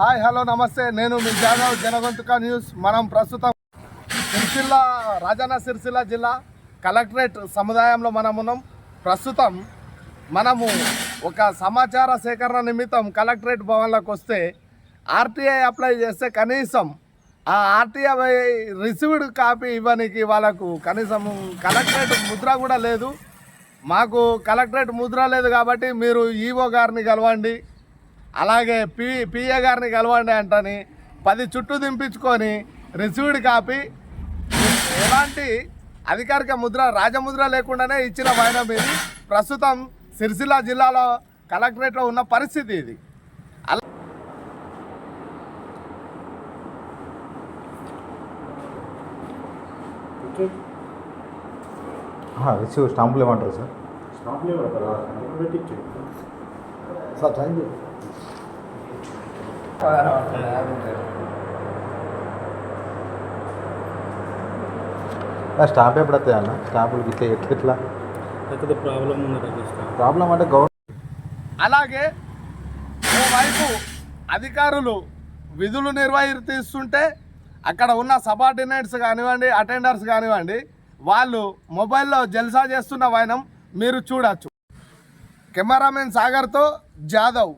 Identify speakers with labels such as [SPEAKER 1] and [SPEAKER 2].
[SPEAKER 1] Hi hello నమస్తే. నేను మీ Jadhav జనగొంతుక news. మనం ప్రస్తుతం సిరిసిల్ల రాజన్న సిరిసిల్ల జిల్లా కలెక్టరేట్ సముదాయంలో మనం ఉన్నాం. ప్రస్తుతం మనము ఒక సమాచార సేకరణ నిమిత్తం కలెక్టరేట్ భవన్లోకి వస్తే ఆర్టీఐ అప్లై చేస్తే కనీసం ఆ ఆర్టీఐ రిసీవ్డ్ కాపీ ఇవ్వనికి వాళ్ళకు కనీసం కలెక్టరేట్ ముద్ర కూడా లేదు. మాకు కలెక్టరేట్ ముద్ర లేదు కాబట్టి మీరు ఈఓ గారిని కలవండి. అలాగే పి పిఏ గారిని కలవండి అంటని పది చుట్టూ దింపించుకొని రిసీవ్డ్ కాపీ. ఎలాంటి అధికారిక ముద్ర రాజముద్ర లేకుండానే ఇచ్చిన వైనం ఇది ప్రస్తుతం సిరిసిల్ల జిల్లాలో కలెక్టరేట్లో ఉన్న పరిస్థితి ఇది.
[SPEAKER 2] రిసీవ్ స్టాంపులు ఏమంటారు సార్.
[SPEAKER 3] స్టాంప్లే ఇచ్చేయండి.
[SPEAKER 1] సార్ థ్యాంక్ యూ
[SPEAKER 2] స్టాంప్ ఎప్పుడు వస్తాయి అన్న? స్టాంపులు ఇట్లా ఎట్లా
[SPEAKER 3] ప్రాబ్లం
[SPEAKER 2] ప్రాబ్లం అంటే గవర్నమెంట్
[SPEAKER 1] అలాగే ఓవైపు అధికారులు విధులు నిర్వహిస్తుంటే అక్కడ ఉన్న సబార్డినేట్స్ కానివ్వండి అటెండర్స్ కానివ్వండి వాళ్ళు మొబైల్లో జల్సా చేస్తున్న వైనం మీరు చూడొచ్చు. కెమెరామెన్ సాగర్తో జాదవ్.